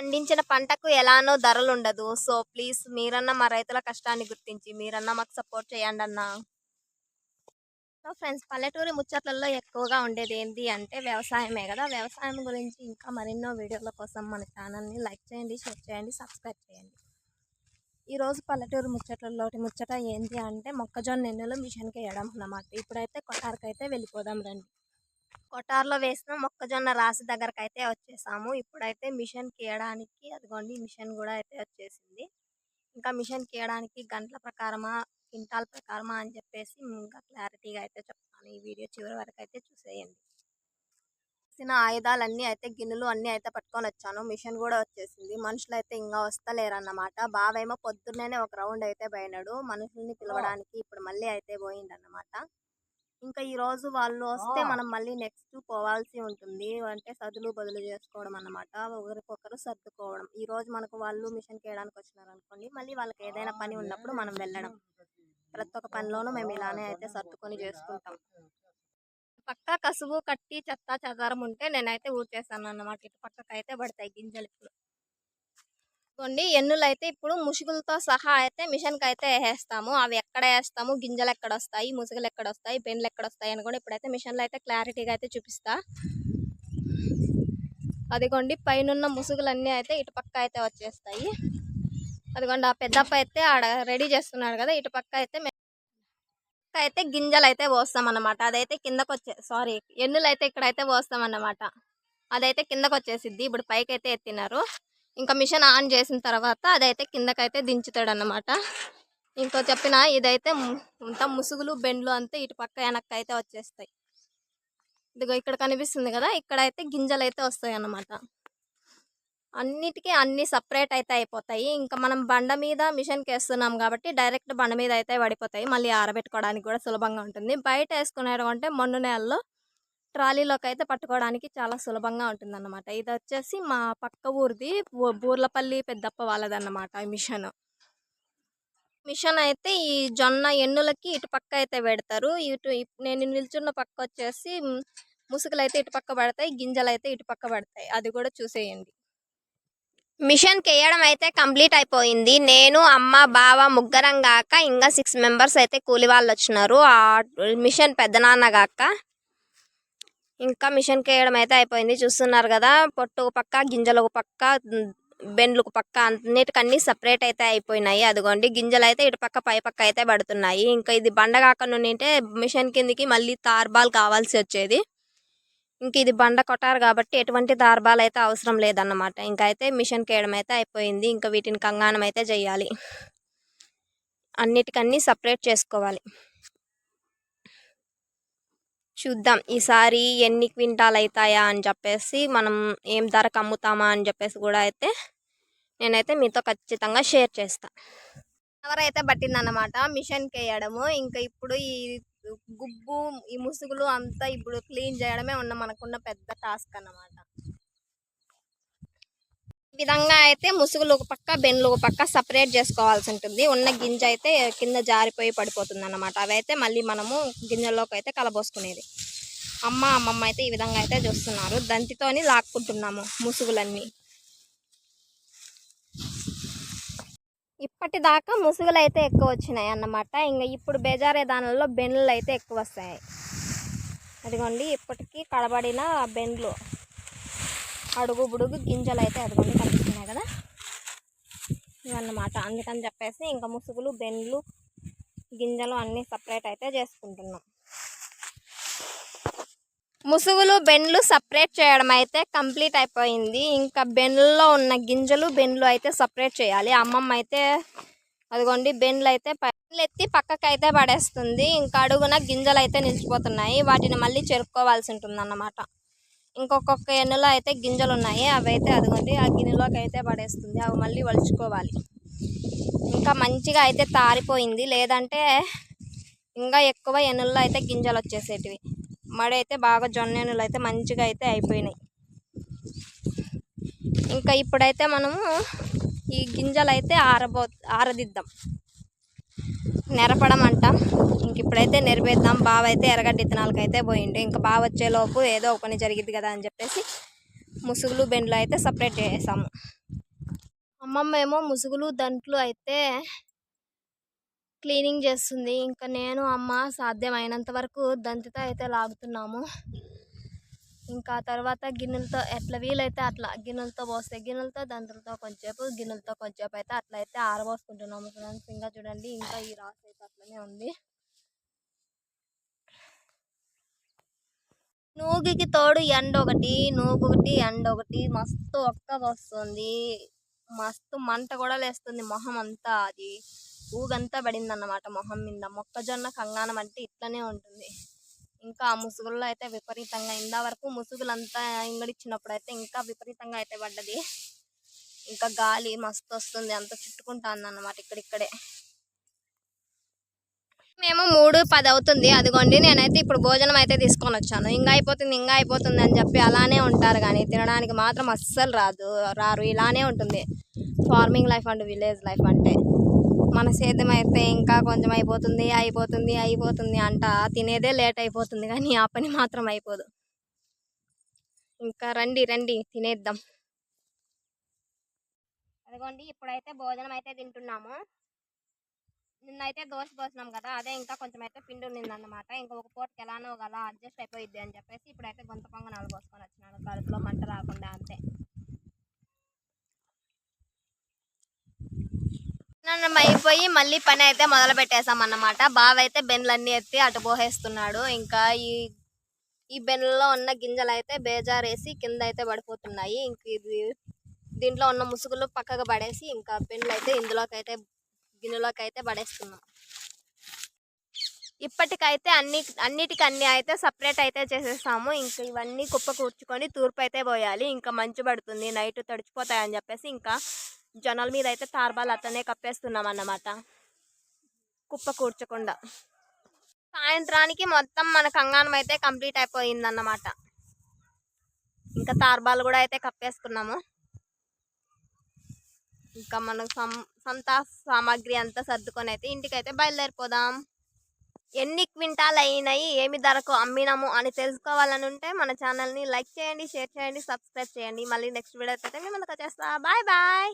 పండించిన పంటకు ఎలానో ధరలు ఉండదు సో ప్లీజ్ మీరన్నా మా రైతుల కష్టాన్ని గుర్తించి మీరన్నా మాకు సపోర్ట్ చేయండి అన్నా సో ఫ్రెండ్స్ పల్లెటూరి ముచ్చట్లలో ఎక్కువగా ఉండేది ఏంటి అంటే వ్యవసాయమే కదా. వ్యవసాయం గురించి ఇంకా మరెన్నో వీడియోల కోసం మన ఛానల్ని లైక్ చేయండి షేర్ చేయండి సబ్స్క్రైబ్ చేయండి. ఈరోజు పల్లెటూరు ముచ్చట్లలోటి ముచ్చట ఏంటి అంటే మొక్కజొన్న ఎన్నెలు మిషన్కి వేయడం అన్నమాట ఇప్పుడైతే కొట్టారికైతే అయితే వెళ్ళిపోదాం రండి. కొట్టార్లో వేసిన మొక్కజొన్న రాసి దగ్గరకు అయితే వచ్చేసాము. ఇప్పుడైతే మిషన్ వేయడానికి అదిగోండి మిషన్ కూడా అయితే వచ్చేసింది. ఇంకా మిషన్ వేయడానికి గంటల ప్రకారమా క్వింటాల్ ప్రకారమా అని చెప్పేసి ఇంకా క్లారిటీగా అయితే చెప్తాను. ఈ వీడియో చివరి వరకు అయితే చూసేయండి. వచ్చిన ఆయుధాలన్నీ అయితే గిన్నెలు అన్నీ అయితే పట్టుకొని వచ్చాను. మిషన్ కూడా వచ్చేసింది. మనుషులు అయితే ఇంకా వస్తలేరన్నమాట. బావేమో పొద్దున్నేనే ఒక రౌండ్ అయితే పోయినాడు. మనుషుల్ని పిలవడానికి ఇప్పుడు మళ్ళీ అయితే పోయిందన్నమాట ఇంకా ఈ రోజు వాళ్ళు వస్తే మనం మళ్ళీ నెక్స్ట్ పోవాల్సి ఉంటుంది. అంటే సదులు బదులు చేసుకోవడం అన్నమాట. ఒకరికొకరు సర్దుకోవడం. ఈ రోజు మనకు వాళ్ళు మిషన్ చేయడానికి వచ్చినారు అనుకోండి మళ్ళీ వాళ్ళకి ఏదైనా పని ఉన్నప్పుడు మనం వెళ్ళడం. ప్రతి ఒక్క పనిలోనూ మేము ఇలానే అయితే సర్దుకొని చేసుకుంటాం. పక్క కసువు కట్టి చెత్త చెదారం ఉంటే నేనైతే ఊడ్చేస్తాను అన్నమాట. ఇటు పక్కకు అయితే పడతాయి గింజలు. ఇప్పుడు ఇదిగోండి ఎన్నులు అయితే ఇప్పుడు ముసుగులతో సహా అయితే మిషన్కి అయితే వేసేస్తాము అవి ఎక్కడ వేస్తాము గింజలు ఎక్కడ వస్తాయి ముసుగులు ఎక్కడ వస్తాయి బెండ్లు ఎక్కడ వస్తాయి అని కూడా ఇప్పుడైతే మిషన్లో అయితే క్లారిటీగా అయితే చూపిస్తా. అదిగోండి. పైనున్న ముసుగులన్నీ అయితే ఇటు పక్క అయితే వచ్చేస్తాయి. అదిగోండి. ఆ పెద్దప్ప అయితే ఆడ రెడీ చేస్తున్నాడు కదా! ఇటు పక్క అయితే పక్క అయితే గింజలు అయితే పోస్తాం అన్నమాట అదైతే కిందకు వచ్చే సారీ ఎన్నులు అయితే ఇక్కడైతే పోస్తాం అన్నమాట అదైతే కిందకు వచ్చేసిద్ది ఇప్పుడు పైకి అయితే ఎత్తినారు. ఇంకా మిషన్ ఆన్ చేసిన తర్వాత అదైతే కిందకైతే దించుతాడు అనమాట ఇంకో చెప్పిన ఇదైతే అంతా ముసుగులు బెండ్లు అంతా ఇటు పక్క వెనక్కి అయితే వచ్చేస్తాయి. ఇదిగో ఇక్కడ కనిపిస్తుంది కదా ఇక్కడైతే గింజలు అయితే వస్తాయి అన్నమాట అన్నిటికీ అన్ని సపరేట్ అయితే అయిపోతాయి. ఇంకా మనం బండ మీద మిషన్కి వేస్తున్నాం కాబట్టి డైరెక్ట్ బండ మీద అయితే పడిపోతాయి. మళ్ళీ ఆరబెట్టుకోవడానికి కూడా సులభంగా ఉంటుంది. బయట వేసుకునేటంటే అంటే నెలలో నేలలో ట్రాలీలోకి అయితే పట్టుకోవడానికి చాలా సులభంగా ఉంటుందన్నమాట. ఇది వచ్చేసి మా పక్క ఊరిది బూ- బూర్లపల్లి పెద్దప్ప వాళ్ళదన్నమాట ఈ మిషన్. మిషన్ అయితే ఈ జొన్న ఎన్నులకి ఇటు పక్క అయితే పెడతారు. ఇటు నేను నిల్చున్న పక్క వచ్చేసి ముసుగులు అయితే ఇటు పక్క పడతాయి గింజలు అయితే ఇటు పక్క పడతాయి. అది కూడా చూసేయండి. మిషన్ వేయడం అయితే కంప్లీట్ అయిపోయింది. నేను అమ్మ బావ ముగ్గరం కాక ఇంకా సిక్స్ మెంబర్స్ అయితే కూలి వాళ్ళు వచ్చినారు ఆ మిషన్ పెద్దనాన్న కాక ఇంకా మిషన్ వేయడం అయితే అయిపోయింది. చూస్తున్నారు కదా పొట్టు ఒక పక్క గింజలు ఒక పక్క బెండ్లకు బెండ్లు ఒక పక్క అన్నిటికన్నీ సపరేట్ అయితే అయిపోయినాయి. అదిగోండి గింజలు అయితే ఇటు పక్క పై పక్క అయితే పడుతున్నాయి. ఇంకా ఇది బండ కాకుండా ఉంటే మిషన్ కిందికి మళ్ళీ తార్బాల్ కావాల్సి వచ్చేది. ఇంక ఇది బండ కొట్టారు కాబట్టి ఎటువంటి దార్బాలు అయితే అవసరం లేదన్నమాట. ఇంకా అయితే మిషన్ కేయడం అయితే అయిపోయింది. ఇంకా వీటిని కంగానం అయితే చేయాలి. అన్నిటికన్నీ సపరేట్ చేసుకోవాలి. చూద్దాం. ఈసారి ఎన్ని క్వింటాల్ అవుతాయా అని చెప్పేసి మనం ఏం ధరకు అమ్ముతామా అని చెప్పేసి కూడా అయితే నేనైతే మీతో ఖచ్చితంగా షేర్ చేస్తాను ఎవరైతే పట్టిందన్నమాట. మిషన్కి వేయడము ఇంకా ఇప్పుడు ఈ గుబ్బు ఈ ముసుగులు అంతా ఇప్పుడు క్లీన్ చేయడమే ఉన్న మనకున్న పెద్ద టాస్క్ అన్నమాట. విధంగా అయితే ముసుగులు ఒక పక్క బెన్లు ఒక పక్క సపరేట్ చేసుకోవాల్సి ఉంటుంది. ఉన్న గింజ అయితే కింద జారిపోయి పడిపోతుంది అనమాట అవైతే మళ్ళీ మనము గింజల్లోకి అయితే కలబోసుకునేది. అమ్మ అమ్మమ్మ అయితే ఈ విధంగా అయితే చూస్తున్నారు. దంతితోని లాక్కుంటున్నాము ముసుగులన్నీ. ఇప్పటిదాకా ముసుగులు అయితే ఎక్కువ వచ్చినాయి అన్నమాట. ఇంకా ఇప్పుడు బేజారే దానిలో బెండ్లు అయితే ఎక్కువ వస్తాయి. అదిగోండి ఇప్పటికీ కడబడిన బెండ్లు. అడుగు బుడుగు గింజలు అయితే అదిగోండి కనిపిస్తున్నాయి కదా. ఇవన్నమాట. అందుకని చెప్పేసి ఇంకా ముసుగులు బెండ్లు గింజలు అన్నీ సపరేట్ అయితే చేసుకుంటున్నాం. ముసుగులు బెండ్లు సపరేట్ చేయడం అయితే కంప్లీట్ అయిపోయింది. ఇంకా బెండ్లో ఉన్న గింజలు బెండ్లు అయితే సపరేట్ చేయాలి. అమ్మమ్మ అయితే అదిగోండి బెండ్లు అయితే బెండ్లు ఎత్తి పక్కకి అయితే పడేస్తుంది. ఇంకా అడుగున గింజలు అయితే నిలిచిపోతున్నాయి. వాటిని మళ్ళీ చెరుక్కోవాల్సి ఉంటుంది అన్నమాట ఇంకొకొక్క ఎన్నులో అయితే గింజలు ఉన్నాయి అవి అయితే అదిగోండి ఆ గిన్నెలోకి అయితే పడేస్తుంది. అవి మళ్ళీ వలుచుకోవాలి. ఇంకా మంచిగా అయితే తారిపోయింది. లేదంటే ఇంకా ఎక్కువ ఎన్నుల్లో అయితే గింజలు వచ్చేసేటివి మడి అయితే బాగా జొన్న ఎన్నులు అయితే మంచిగా అయితే అయిపోయినాయి. ఇంకా ఇప్పుడైతే మనము ఈ గింజలు అయితే ఆరబో ఆరదిద్దాం. నెరపడం అంటాం ఇంక ఇప్పుడైతే నెరిపేద్దాం బావ అయితే ఎర్రగడ్డ ఇత్తనాలకు అయితే పోయిండు. ఇంకా బావ వచ్చేలోపు ఏదో ఒక పని జరిగింది కదా అని చెప్పేసి ముసుగులు బెండ్లు అయితే సపరేట్ చేసాము. అమ్మమ్మ ఏమో ముసుగులు దంట్లు అయితే క్లీనింగ్ చేస్తుంది. ఇంకా నేను అమ్మ సాధ్యమైనంత వరకు దంతితో అయితే లాగుతున్నాము. ఇంకా తర్వాత గిన్నెలతో ఎట్లా వీలైతే అట్లా గిన్నెలతో పోస్తే గిన్నెలతో దంతులతో కొంచెంసేపు గిన్నెలతో కొంచెంసేపు అయితే అట్లా అయితే ఆరబోసుకుంటున్నాము ఫ్రెండ్స్. ఇంకా చూడండి ఇంకా ఈ రాసి అయితే అట్లనే ఉంది. నూగికి తోడు ఎండ ఒకటి నూగు ఒకటి ఎండ ఒకటి మస్తు ఒక్క వస్తుంది. మస్తు మంట కూడా లేస్తుంది మొహం అంతా. అది ఊగంతా పడింది అన్నమాట మొహం మీద. మొక్కజొన్న కంగానం అంటే ఇట్లనే ఉంటుంది. ఇంకా ఆ ముసుగుల్లో అయితే విపరీతంగా ఇందా వరకు ముసుగులంతా ఇంగడిచ్చినప్పుడు అయితే ఇంకా విపరీతంగా అయితే పడ్డది. ఇంకా గాలి మస్తు వస్తుంది. అంత చుట్టుకుంటుంది అన్నమాట ఇక్కడిక్కడే. మేము మూడు పది అవుతుంది. అదిగోండి నేనైతే ఇప్పుడు భోజనం అయితే తీసుకొని వచ్చాను. ఇంకా అయిపోతుంది ఇంకా అయిపోతుంది అని చెప్పి అలానే ఉంటారు కానీ తినడానికి మాత్రం అస్సలు రాదు రారు. ఇలానే ఉంటుంది. Farming life and village life అంటే. మన సేద్యం అయితే ఇంకా కొంచెం అయిపోతుంది అయిపోతుంది అయిపోతుంది అంట తినేదే లేట్ అయిపోతుంది కానీ ఆ పని మాత్రం అయిపోదు. ఇంకా రండి రండి తినేద్దాం. అదిగోండి ఇప్పుడైతే భోజనం అయితే తింటున్నాము. నిన్నైతే దోశ పోసినాం కదా అదే ఇంకా కొంచెం అయితే పిండి ఉన్నింది అనమాట ఇంకా ఒక పూటకి ఎలానో ఒక అలా అడ్జస్ట్ అయిపోయిద్ది అని చెప్పేసి ఇప్పుడైతే గొంత పొంగనాలు పోసుకొని వచ్చినాను. కడుపులో మంట రాకుండా అంతే. స్నానం అయిపోయి మళ్ళీ పని అయితే మొదలు పెట్టేసాం అన్నమాట బావ అయితే బెన్లన్నీ ఎత్తి అటు పోహేస్తున్నాడు. ఇంకా ఈ ఈ బెన్లలో ఉన్న గింజలు అయితే బేజారేసి కింద అయితే పడిపోతున్నాయి. ఇంక ఇది దీంట్లో ఉన్న ముసుగులు పక్కకు పడేసి ఇంకా పెన్లు అయితే ఇందులోకి అయితే గిన్నెలోకి అయితే పడేస్తున్నాం. ఇప్పటికైతే అన్ని అన్నిటికి అన్ని అయితే సపరేట్ అయితే చేసేసాము. ఇంకా ఇవన్నీ కుప్ప కూర్చుకొని తూర్పు అయితే పోయాలి. ఇంకా మంచు పడుతుంది. నైట్ తడిచిపోతాయని చెప్పేసి ఇంకా జనాల మీద అయితే తార్బాలు అతనే కప్పేస్తున్నాం అన్నమాట కుప్ప కూర్చకుండా సాయంత్రానికి మొత్తం మన కంగానం అయితే కంప్లీట్ అయిపోయింది అన్నమాట ఇంకా తార్బాలు కూడా అయితే కప్పేసుకున్నాము. ఇంకా మనం సం సంతా సామాగ్రి అంతా సర్దుకొని అయితే ఇంటికైతే బయలుదేరిపోదాం. ఎన్ని క్వింటాల్ అయినాయి ఏమి ధరకు అమ్మినాము అని తెలుసుకోవాలని ఉంటే మన ఛానల్ని లైక్ చేయండి షేర్ చేయండి సబ్స్క్రైబ్ చేయండి. మళ్ళీ నెక్స్ట్ వీడియో అయితే మేము ముందుకు వచ్చేస్తా. Bye bye!